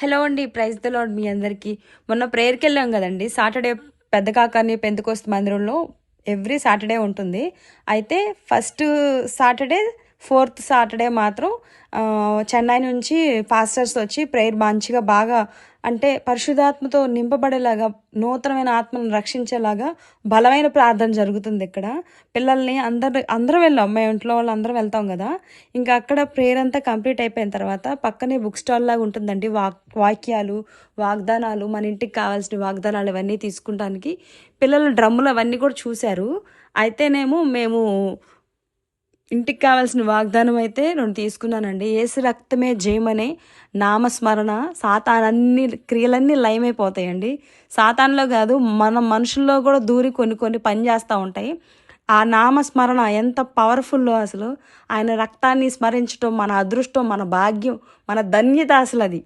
Hello అండి praise the lord మీ అందరికీ. మొన్న ప్రేయర్కి వెళ్ళాం కదండి సాటర్డే పెద్ద కాకాని పెంతకోస్తు మందిరంలో ఎవ్రీ సాటర్డే ఉంటుంది. అయితే ఫస్ట్ సాటర్డే ఫోర్త్ సాటర్డే మాత్రం చెన్నై నుంచి పాస్టర్స్ వచ్చి ప్రేయర్ మంచిగా బాగా అంటే పరిశుధాత్మతో నింపబడేలాగా నూతనమైన ఆత్మను రక్షించేలాగా బలమైన ప్రార్థన జరుగుతుంది ఇక్కడ. పిల్లల్ని అందరు అందరం వెళ్ళాం. మేము ఇంట్లో వాళ్ళు అందరం వెళ్తాం కదా. ఇంకా అక్కడ ప్రేయర్ అంతా కంప్లీట్ అయిపోయిన తర్వాత పక్కనే బుక్ స్టాల్ లాగా ఉంటుందండి. వాక్ వాక్యాలు వాగ్దానాలు మన ఇంటికి కావాల్సిన వాగ్దానాలు ఇవన్నీ తీసుకుంటానికి పిల్లలు డ్రమ్ములు అవన్నీ కూడా చూశారు. అయితేనేమో మేము ఇంటికి కావాల్సిన వాగ్దానం అయితే నేను తీసుకున్నానండి. ఏసు రక్తమే జయమనే నామస్మరణ సాతాన్ అన్ని క్రియలన్నీ లయమైపోతాయండి. సాతాన్లో కాదు మన మనుషుల్లో కూడా దూరి కొన్ని కొన్ని పని చేస్తూ ఉంటాయి. ఆ నామస్మరణ ఎంత పవర్ఫుల్లో అసలు. ఆయన రక్తాన్ని స్మరించడం మన అదృష్టం మన భాగ్యం మన ధన్యత అసలు అది.